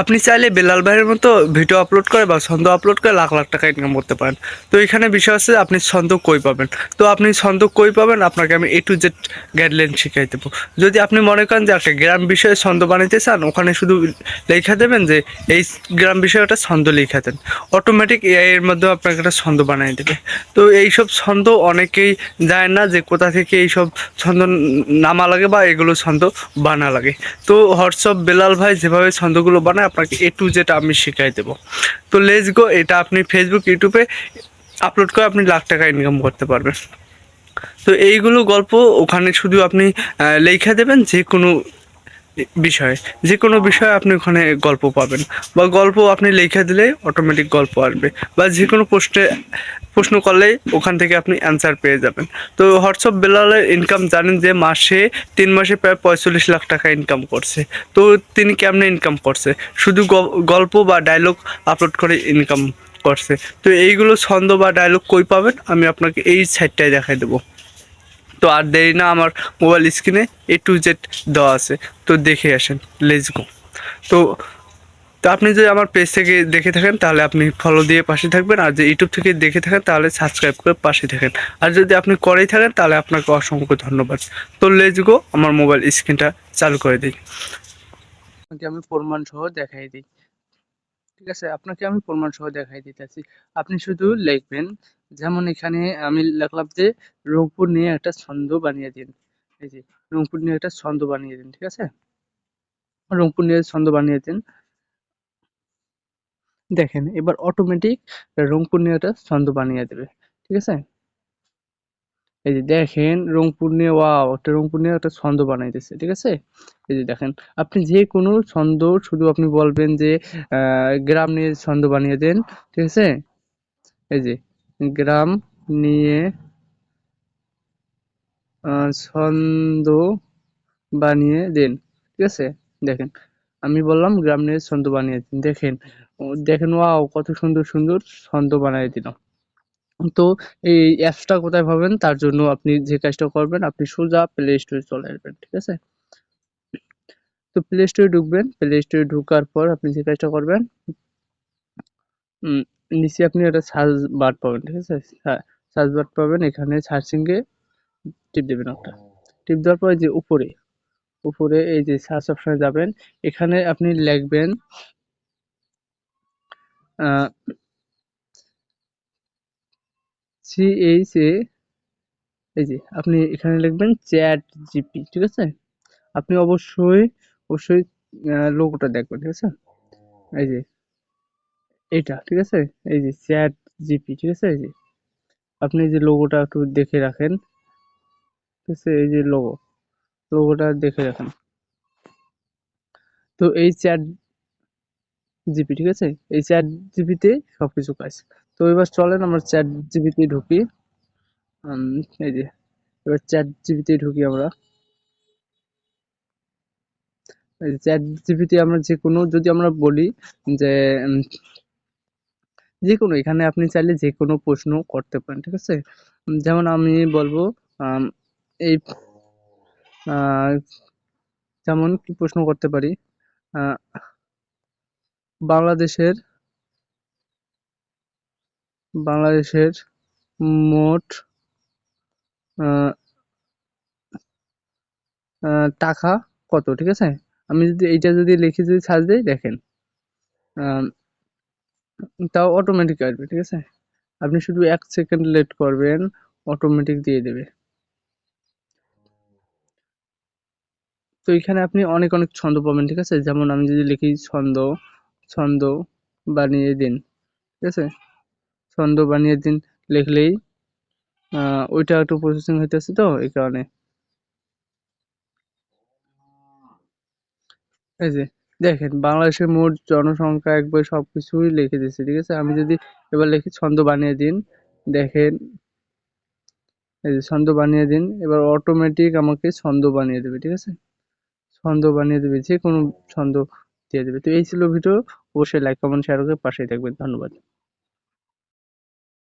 আপনি চাইলে বেলাল ভাইয়ের মতো ভিডিও আপলোড করে বা ছন্দ আপলোড করে লাখ লাখ টাকা ইনকাম করতে পারেন। তো এখানে বিষয় আছে আপনি ছন্দ কই পাবেন? তো আপনি ছন্দ কই পাবেন? আপনাকে আমি এ টু জেড গাইডলাইন শিখিয়ে দেবো। যদি আপনি মনে করেন যে একটা গ্রাম বিষয়ে ছন্দ বানাইতে চান, ওখানে শুধু লেখা দেবেন যে এই গ্রাম বিষয়ে একটা ছন্দ লেখা দেন। অটোমেটিক এআই এর মধ্যে আপনাকে একটা ছন্দ বানিয়ে দেবে। তো এইসব ছন্দ অনেকেই জানে না যে কোথা থেকে এইসব ছন্দ নামা লাগে বা এগুলো ছন্দ বানা লাগে। তো হোয়াটসঅ্যাপ বেলাল ভাই যেভাবে ছন্দগুলো বানায় আপনাকে এ টু জেড আমি শিখাই দেবো। তো লেজ গো এটা আপনি ফেসবুক ইউটিউবে আপলোড করে আপনি লাখ টাকা ইনকাম করতে পারবেন। তো এইগুলো গল্প ওখানে শুধু আপনি লেখা দেবেন যে কোনো বিষয়ে যে কোনো বিষয়ে আপনি ওখানে গল্প পাবেন বা গল্প আপনি লিখে দিলে অটোমেটিক গল্প আসবে বা যে কোনো প্রশ্নে, প্রশ্ন করলেই ওখান থেকে আপনি অ্যান্সার পেয়ে যাবেন। তো হোয়াটসঅ্যাপ বেলালের ইনকাম জানেন যে মাসে তিন মাসে প্রায় পঁয়তাল্লিশ লাখ টাকা ইনকাম করছে। তো তিনি কেমনে ইনকাম করছে? শুধু গল্প বা ডায়লগ আপলোড করে ইনকাম করছে। তো এইগুলো ছন্দ বা ডায়লগ কই পাবেন? আমি আপনাকে এই সাইডটাই দেখাই দেবো। তো আর দেরি না, আমার মোবাইল স্ক্রিনে এ টু জেড দেওয়া আছে। তো দেখে আসেন লেটস গো তো তো আপনি যদি আমার পেজ থেকে দেখে থাকেন, তাহলে আপনি ফলো দিয়ে পাশে থাকবেন। আর যদি ইউটিউব থেকে দেখে থাকেন, তাহলে সাবস্ক্রাইব করে পাশে থাকেন। আর যদি আপনি করেই থাকেন, তাহলে আপনাকে অসংখ্য ধন্যবাদ। তো লেটস গো আমার মোবাইল স্ক্রিনটা চালু করে দিই। আমি প্রমাণ সহ দেখাই দিই। ঠিক আছে, আপনাকে আমি প্রমাণ সহ দেখাই দিতেছি। আপনি শুধু লিখবেন যেমন এখানে আমি লিখলাম যে রংপুর নিয়ে একটা ছন্দ বানিয়ে দিন। এই যে, রংপুর নিয়ে একটা ছন্দ বানিয়ে দিন, ঠিক আছে? রংপুর নিয়ে ছন্দ বানিয়ে দিন। দেখেন, এবার অটোমেটিক রংপুর নিয়ে একটা ছন্দ বানিয়ে দেবে, ঠিক আছে? এই যে দেখেন, রংপুর নিয়ে ওয়াও একটা রংপুর নিয়ে একটা ছন্দ বানাইতেছে ঠিক আছে? এই যে দেখেন, আপনি যে কোনো ছন্দ, শুধু আপনি বলবেন যে গ্রাম নিয়ে ছন্দ বানিয়ে দেন, ঠিক আছে? এই যে গ্রাম নিয়ে ছন্দ বানিয়ে দেন। ঠিক আছে? দেখেন, আমি বললাম গ্রাম নিয়ে ছন্দ বানিয়ে দিন। দেখেন, ও, দেখেন, ওয়াও, কত সুন্দর সুন্দর ছন্দ বানিয়ে দিলাম তো এই অ্যাপসটা কোথায় পাবেন? তার জন্য আপনি যে কাজটা করবেন, আপনি সোজা প্লে স্টোরে চলে আসবেন, ঠিক আছে? তো প্লে স্টোরে ঢুকবেন। প্লে স্টোরে ঢুকার পর আপনি যে কাজটা করবেন নিচে আপনি একটা সার্চ বার পাবেন ঠিক আছে? সার্চ বার পাবেন এখানে সার্চিংয়ে টিপ দেবেন একটা। টিপ দেওয়ার পর এই যে উপরে উপরে এই যে সার্চ অপশনে যাবেন এখানে আপনি লিখবেন সিএইচ এ এই যে আপনি এখানে লিখবেন চ্যাট জিপি ঠিক আছে? আপনি অবশ্যই অবশ্যই লোগোটা দেখবেন ঠিক আছে? এই যে এইটা, ঠিক আছে? এই যে চ্যাট জিপি ঠিক আছে? এই যে আপনি যে লোগোটা একটু দেখে রাখেন। ঠিক আছে? এই যে লোগো লোগোটা দেখে রাখেন। তো এই চ্যাট জিপি ঠিক আছে? এই চ্যাট জিপিতে সব কিছু কাজ। তো এবার চলেন আমরা চ্যাট জিপিতে ঢুকি। এই যে, এবার চ্যাট জিপিতে ঢুকি আমরা। চ্যাট জিপিতে আমরা যে কোনো, যদি আমরা বলি যে যে কোনো এখানে আপনি চাইলে যে কোনো প্রশ্ন করতে পারেন, ঠিক আছে? যেমন আমি বলব এই যেমন কি প্রশ্ন করতে পারি? বাংলাদেশের বাংলাদেশের মোট টাকা কত, ঠিক আছে? আমি যদি এইটা যদি লিখে যদি সার্চ দিই, দেখেন তাও অটোমেটিক আসবে, ঠিক আছে? আপনি শুধু এক সেকেন্ড লেট করবেন অটোমেটিক দিয়ে দেবে। তো এখানে আপনি অনেক অনেক ছন্দ পাবেন, ঠিক আছে? যেমন আমি যদি লিখি ছন্দ ছন্দ বানিয়ে দিন, ঠিক আছে? ছন্দ বানিয়ে দিন, লিখলেই ওইটা একটু প্রসেসিং হইতেছে তো, এই কারণে। এই যে দেখেন, বাংলাদেশের মোট জনসংখ্যা একবার সবকিছুই লিখে দিচ্ছে ঠিক আছে? আমি যদি এবার লিখি, ছন্দ বানিয়ে দিন, দেখেন, এই যে ছন্দ বানিয়ে দিন, এবার অটোমেটিক আমাকে ছন্দ বানিয়ে দেবে, ঠিক আছে? ছন্দ বানিয়ে দেবে, যে কোনো ছন্দ দিয়ে দেবে। তো এই ছিল ভিডিও, অবশ্যই লাইক কমেন্ট শেয়ার করে পাশেই থাকবেন। ধন্যবাদ।